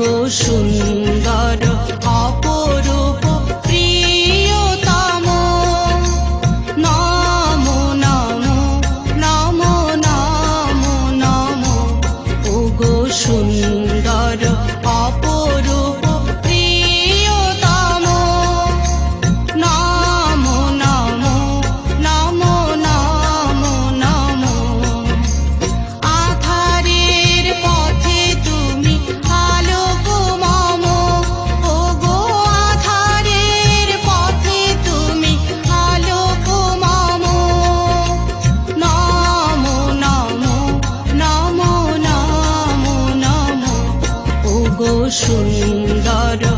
ওগো সুন্দর অপরূপ প্রিয়তম। নাম নাম নাম নাম নাম। ও গো সুন্দর সুন্দর